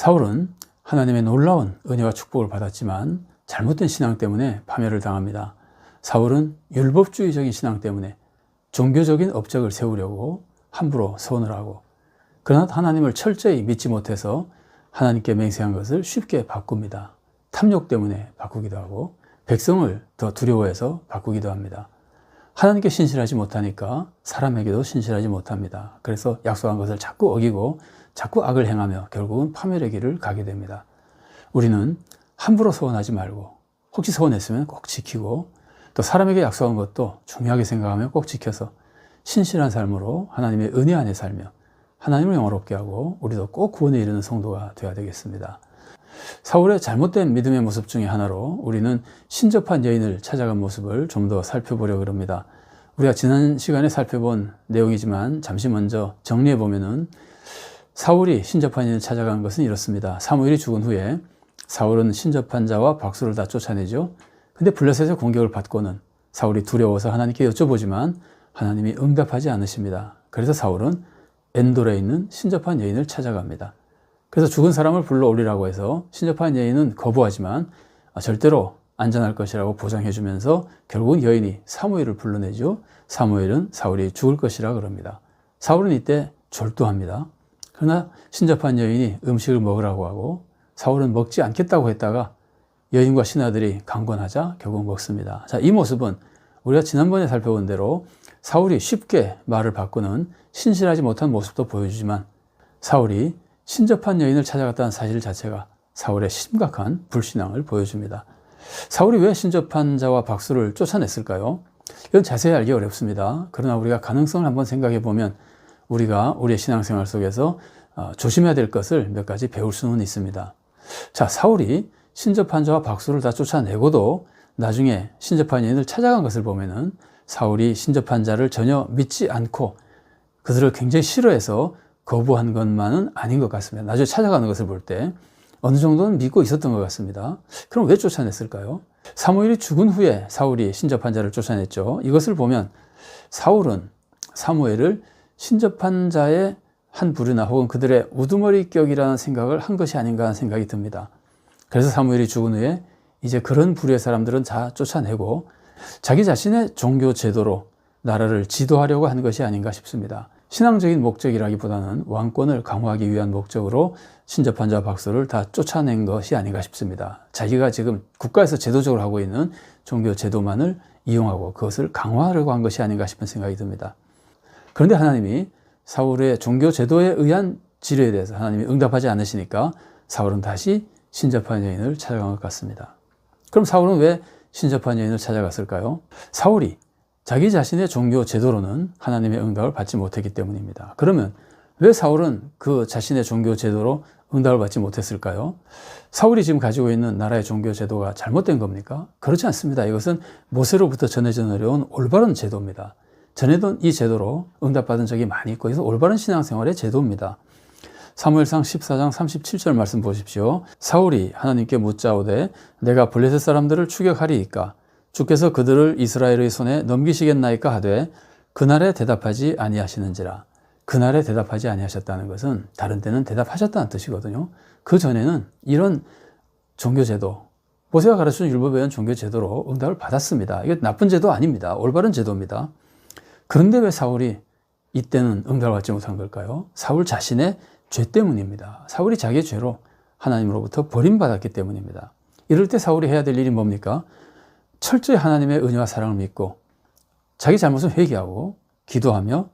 사울은 하나님의 놀라운 은혜와 축복을 받았지만 잘못된 신앙 때문에 파멸을 당합니다. 사울은 율법주의적인 신앙 때문에 종교적인 업적을 세우려고 함부로 소원을 하고 그러나 하나님을 철저히 믿지 못해서 하나님께 맹세한 것을 쉽게 바꿉니다. 탐욕 때문에 바꾸기도 하고 백성을 더 두려워해서 바꾸기도 합니다. 하나님께 신실하지 못하니까 사람에게도 신실하지 못합니다. 그래서 약속한 것을 자꾸 어기고 자꾸 악을 행하며 결국은 파멸의 길을 가게 됩니다. 우리는 함부로 소원하지 말고 혹시 소원했으면 꼭 지키고 또 사람에게 약속한 것도 중요하게 생각하며 꼭 지켜서 신실한 삶으로 하나님의 은혜 안에 살며 하나님을 영화롭게 하고 우리도 꼭 구원에 이르는 성도가 되어야 되겠습니다. 사울의 잘못된 믿음의 모습 중에 하나로 우리는 신접한 여인을 찾아간 모습을 좀 더 살펴보려고 합니다. 우리가 지난 시간에 살펴본 내용이지만 잠시 먼저 정리해 보면은 사울이 신접한 여인을 찾아간 것은 이렇습니다. 사무엘이 죽은 후에 사울은 신접한 자와 박수를 다 쫓아내죠. 근데 블레셋의 공격을 받고는 사울이 두려워서 하나님께 여쭤보지만 하나님이 응답하지 않으십니다. 그래서 사울은 엔돌에 있는 신접한 여인을 찾아갑니다. 그래서 죽은 사람을 불러올리라고 해서 신접한 여인은 거부하지만 절대로 안전할 것이라고 보장해 주면서 결국은 여인이 사무엘을 불러내죠. 사무엘은 사울이 죽을 것이라 그럽니다. 사울은 이때 졸도합니다. 그러나 신접한 여인이 음식을 먹으라고 하고 사울은 먹지 않겠다고 했다가 여인과 신하들이 강권하자 결국 먹습니다. 자, 이 모습은 우리가 지난번에 살펴본 대로 사울이 쉽게 말을 바꾸는 신실하지 못한 모습도 보여주지만 사울이 신접한 여인을 찾아갔다는 사실 자체가 사울의 심각한 불신앙을 보여줍니다. 사울이 왜 신접한 자와 박수를 쫓아냈을까요? 이건 자세히 알기 어렵습니다. 그러나 우리가 가능성을 한번 생각해 보면 우리가 우리의 신앙생활 속에서 어, 조심해야 될 것을 몇 가지 배울 수는 있습니다. 자, 사울이 신접한 자와 박수를 다 쫓아내고도 나중에 신접한 여인을 찾아간 것을 보면은 사울이 신접한 자를 전혀 믿지 않고 그들을 굉장히 싫어해서 거부한 것만은 아닌 것 같습니다. 나중에 찾아가는 것을 볼 때 어느 정도는 믿고 있었던 것 같습니다. 그럼 왜 쫓아냈을까요? 사무엘이 죽은 후에 사울이 신접한 자를 쫓아냈죠. 이것을 보면 사울은 사무엘을 신접한 자의 한 부류나 혹은 그들의 우두머리격이라는 생각을 한 것이 아닌가 하는 생각이 듭니다. 그래서 사무엘이 죽은 후에 이제 그런 부류의 사람들은 다 쫓아내고 자기 자신의 종교 제도로 나라를 지도하려고 한 것이 아닌가 싶습니다. 신앙적인 목적이라기보다는 왕권을 강화하기 위한 목적으로 신접한 자 박수를 다 쫓아낸 것이 아닌가 싶습니다. 자기가 지금 국가에서 제도적으로 하고 있는 종교 제도만을 이용하고 그것을 강화하려고 한 것이 아닌가 싶은 생각이 듭니다. 그런데 하나님이 사울의 종교 제도에 의한 지뢰에 대해서 하나님이 응답하지 않으시니까 사울은 다시 신접한 여인을 찾아간 것 같습니다. 그럼 사울은 왜 신접한 여인을 찾아갔을까요? 사울이 자기 자신의 종교 제도로는 하나님의 응답을 받지 못했기 때문입니다. 그러면 왜 사울은 그 자신의 종교 제도로 응답을 받지 못했을까요? 사울이 지금 가지고 있는 나라의 종교 제도가 잘못된 겁니까? 그렇지 않습니다. 이것은 모세로부터 전해져 내려온 올바른 제도입니다. 전에도 이 제도로 응답받은 적이 많이 있고, 그래서 올바른 신앙생활의 제도입니다. 사무엘상 14장 37절 말씀 보십시오. 사울이 하나님께 묻자오되 내가 블레셋 사람들을 추격하리이까 주께서 그들을 이스라엘의 손에 넘기시겠나이까 하되 그날에 대답하지 아니하시는지라. 그날에 대답하지 아니하셨다는 것은 다른 때는 대답하셨다는 뜻이거든요. 그 전에는 이런 종교제도, 모세가 가르치는 율법에 의한 종교제도로 응답을 받았습니다. 이게 나쁜 제도 아닙니다. 올바른 제도입니다. 그런데 왜 사울이 이때는 응답을 받지 못한 걸까요? 사울 자신의 죄 때문입니다. 사울이 자기의 죄로 하나님으로부터 버림받았기 때문입니다. 이럴 때 사울이 해야 될 일이 뭡니까? 철저히 하나님의 은혜와 사랑을 믿고 자기 잘못을 회개하고 기도하며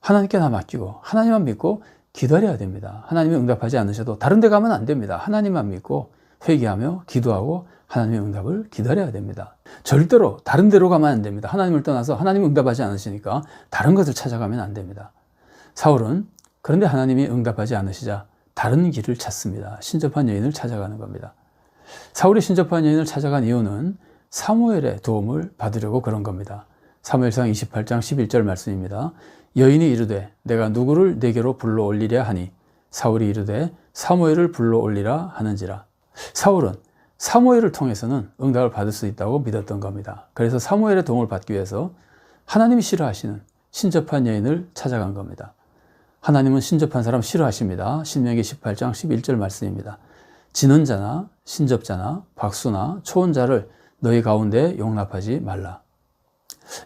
하나님께 나 맡기고 하나님만 믿고 기다려야 됩니다. 하나님이 응답하지 않으셔도 다른 데 가면 안 됩니다. 하나님만 믿고 회개하며 기도하고 하나님의 응답을 기다려야 됩니다. 절대로 다른 데로 가면 안 됩니다. 하나님을 떠나서 하나님 응답하지 않으시니까 다른 것을 찾아가면 안 됩니다. 사울은 그런데 하나님이 응답하지 않으시자 다른 길을 찾습니다. 신접한 여인을 찾아가는 겁니다. 사울이 신접한 여인을 찾아간 이유는 사무엘의 도움을 받으려고 그런 겁니다. 사무엘상 28장 11절 말씀입니다. 여인이 이르되 내가 누구를 내게로 불러 올리랴 하니 사울이 이르되 사무엘을 불러 올리라 하는지라. 사울은 사무엘을 통해서는 응답을 받을 수 있다고 믿었던 겁니다. 그래서 사무엘의 도움을 받기 위해서 하나님이 싫어하시는 신접한 여인을 찾아간 겁니다. 하나님은 신접한 사람 싫어하십니다. 신명기 18장 11절 말씀입니다. 진언자나 신접자나 박수나 초혼자를 너희 가운데 용납하지 말라.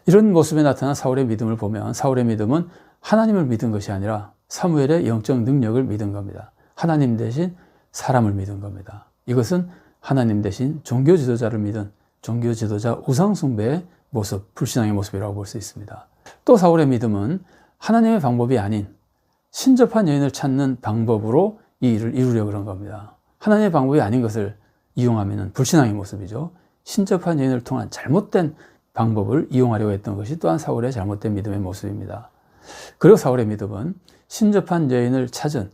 이런 모습에 나타난 사울의 믿음을 보면 사울의 믿음은 하나님을 믿은 것이 아니라 사무엘의 영적 능력을 믿은 겁니다. 하나님 대신 사람을 믿은 겁니다. 이것은 하나님 대신 종교 지도자를 믿은 종교 지도자 우상숭배의 모습, 불신앙의 모습이라고 볼 수 있습니다. 또 사울의 믿음은 하나님의 방법이 아닌 신접한 여인을 찾는 방법으로 이 일을 이루려고 그런 겁니다. 하나님의 방법이 아닌 것을 이용하면 불신앙의 모습이죠. 신접한 여인을 통한 잘못된 방법을 이용하려고 했던 것이 또한 사울의 잘못된 믿음의 모습입니다. 그리고 사울의 믿음은 신접한 여인을 찾은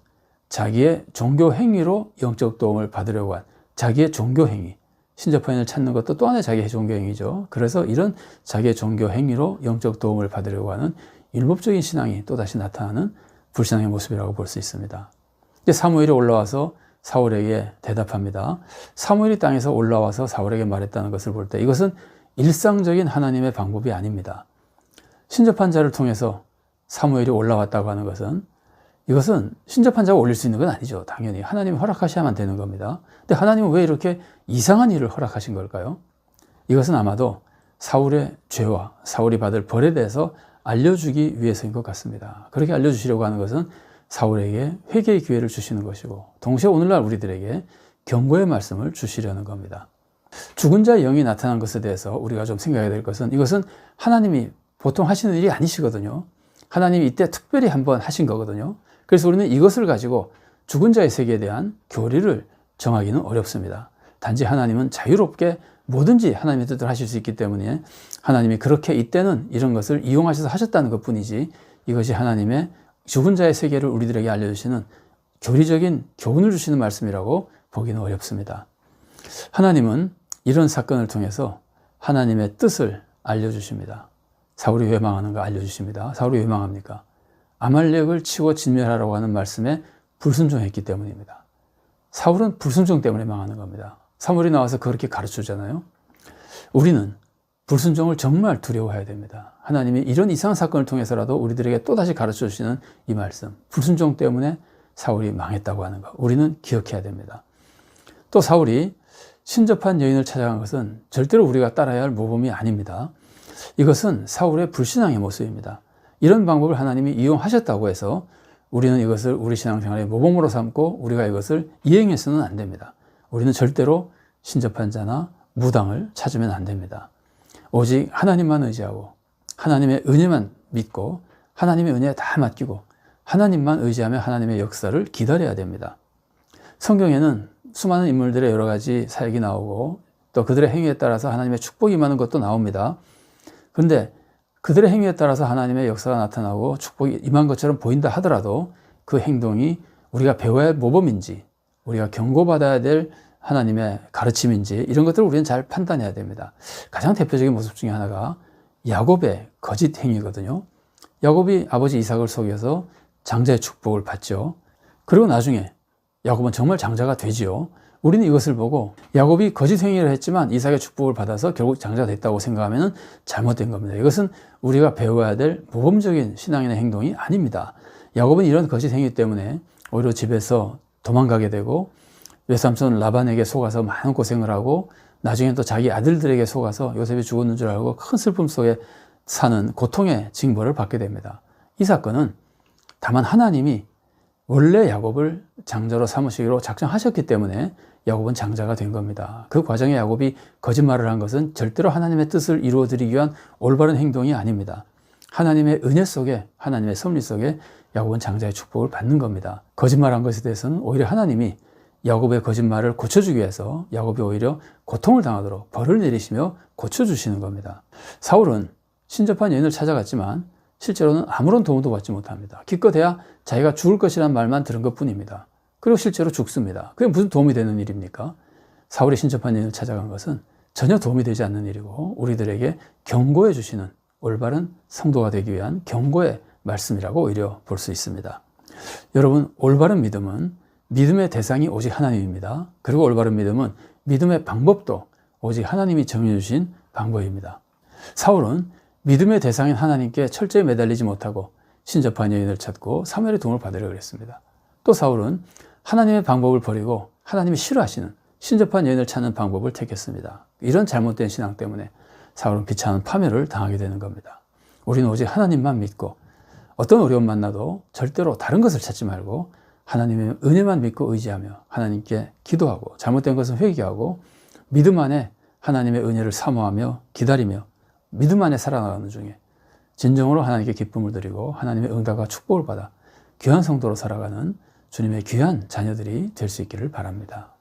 자기의 종교 행위로 영적 도움을 받으려고 한 자기의 종교 행위, 신접한 여인을 찾는 것도 또 하나의 자기의 종교 행위죠. 그래서 이런 자기의 종교 행위로 영적 도움을 받으려고 하는 율법적인 신앙이 또다시 나타나는 불신앙의 모습이라고 볼 수 있습니다. 이제 사무엘이 올라와서 사울에게 대답합니다. 사무엘이 땅에서 올라와서 사울에게 말했다는 것을 볼 때 이것은 일상적인 하나님의 방법이 아닙니다. 신접한 자를 통해서 사무엘이 올라왔다고 하는 것은 이것은 신접한 자가 올릴 수 있는 건 아니죠. 당연히 하나님이 허락하셔야만 되는 겁니다. 근데 하나님은 왜 이렇게 이상한 일을 허락하신 걸까요? 이것은 아마도 사울의 죄와 사울이 받을 벌에 대해서 알려주기 위해서인 것 같습니다. 그렇게 알려주시려고 하는 것은 사울에게 회개의 기회를 주시는 것이고 동시에 오늘날 우리들에게 경고의 말씀을 주시려는 겁니다. 죽은 자의 영이 나타난 것에 대해서 우리가 좀 생각해야 될 것은 이것은 하나님이 보통 하시는 일이 아니시거든요. 하나님이 이때 특별히 한번 하신 거거든요. 그래서 우리는 이것을 가지고 죽은 자의 세계에 대한 교리를 정하기는 어렵습니다. 단지 하나님은 자유롭게 뭐든지 하나님의 뜻을 하실 수 있기 때문에 하나님이 그렇게 이때는 이런 것을 이용하셔서 하셨다는 것 뿐이지 이것이 하나님의 죽은 자의 세계를 우리들에게 알려주시는 교리적인 교훈을 주시는 말씀이라고 보기는 어렵습니다. 하나님은 이런 사건을 통해서 하나님의 뜻을 알려주십니다. 사울이 왜 망하는가 알려주십니다. 사울이 왜 망합니까? 아말렉을 치고 진멸하라고 하는 말씀에 불순종했기 때문입니다. 사울은 불순종 때문에 망하는 겁니다. 사물이 나와서 그렇게 가르쳐주잖아요. 우리는 불순종을 정말 두려워해야 됩니다. 하나님이 이런 이상한 사건을 통해서라도 우리들에게 또다시 가르쳐 주시는 이 말씀. 불순종 때문에 사울이 망했다고 하는 것. 우리는 기억해야 됩니다. 또 사울이 신접한 여인을 찾아간 것은 절대로 우리가 따라야 할 모범이 아닙니다. 이것은 사울의 불신앙의 모습입니다. 이런 방법을 하나님이 이용하셨다고 해서 우리는 이것을 우리 신앙생활의 모범으로 삼고 우리가 이것을 이행해서는 안 됩니다. 우리는 절대로 신접한 자나 무당을 찾으면 안 됩니다. 오직 하나님만 의지하고 하나님의 은혜만 믿고 하나님의 은혜에 다 맡기고 하나님만 의지하며 하나님의 역사를 기다려야 됩니다. 성경에는 수많은 인물들의 여러 가지 사역이 나오고 또 그들의 행위에 따라서 하나님의 축복이 임하는 것도 나옵니다. 그런데 그들의 행위에 따라서 하나님의 역사가 나타나고 축복이 임한 것처럼 보인다 하더라도 그 행동이 우리가 배워야 할 모범인지 우리가 경고받아야 될 하나님의 가르침인지 이런 것들을 우리는 잘 판단해야 됩니다. 가장 대표적인 모습 중에 하나가 야곱의 거짓 행위거든요. 야곱이 아버지 이삭을 속여서 장자의 축복을 받죠. 그리고 나중에 야곱은 정말 장자가 되지요. 우리는 이것을 보고 야곱이 거짓 행위를 했지만 이삭의 축복을 받아서 결국 장자가 됐다고 생각하면 잘못된 겁니다. 이것은 우리가 배워야 될 모범적인 신앙인의 행동이 아닙니다. 야곱은 이런 거짓 행위 때문에 오히려 집에서 도망가게 되고 외삼촌 라반에게 속아서 많은 고생을 하고 나중에 또 자기 아들들에게 속아서 요셉이 죽었는 줄 알고 큰 슬픔 속에 사는 고통의 징벌을 받게 됩니다. 이 사건은 다만 하나님이 원래 야곱을 장자로 삼으시기로 작정하셨기 때문에 야곱은 장자가 된 겁니다. 그 과정에 야곱이 거짓말을 한 것은 절대로 하나님의 뜻을 이루어 드리기 위한 올바른 행동이 아닙니다. 하나님의 은혜 속에 하나님의 섭리 속에 야곱은 장자의 축복을 받는 겁니다. 거짓말한 것에 대해서는 오히려 하나님이 야곱의 거짓말을 고쳐주기 위해서 야곱이 오히려 고통을 당하도록 벌을 내리시며 고쳐주시는 겁니다. 사울은 신접한 여인을 찾아갔지만 실제로는 아무런 도움도 받지 못합니다. 기껏해야 자기가 죽을 것이라는 말만 들은 것 뿐입니다. 그리고 실제로 죽습니다. 그게 무슨 도움이 되는 일입니까? 사울이 신접한 여인을 찾아간 것은 전혀 도움이 되지 않는 일이고 우리들에게 경고해 주시는 올바른 성도가 되기 위한 경고의 말씀이라고 오히려 볼 수 있습니다. 여러분, 올바른 믿음은 믿음의 대상이 오직 하나님입니다. 그리고 올바른 믿음은 믿음의 방법도 오직 하나님이 정해주신 방법입니다. 사울은 믿음의 대상인 하나님께 철저히 매달리지 못하고 신접한 여인을 찾고 사무엘의 도움을 받으려 그랬습니다. 또 사울은 하나님의 방법을 버리고 하나님이 싫어하시는 신접한 여인을 찾는 방법을 택했습니다. 이런 잘못된 신앙 때문에 사울은 비참한 파멸을 당하게 되는 겁니다. 우리는 오직 하나님만 믿고 어떤 어려움 만나도 절대로 다른 것을 찾지 말고 하나님의 은혜만 믿고 의지하며 하나님께 기도하고 잘못된 것은 회개하고 믿음 안에 하나님의 은혜를 사모하며 기다리며 믿음 안에 살아나가는 중에 진정으로 하나님께 기쁨을 드리고 하나님의 응답과 축복을 받아 귀한 성도로 살아가는 주님의 귀한 자녀들이 될 수 있기를 바랍니다.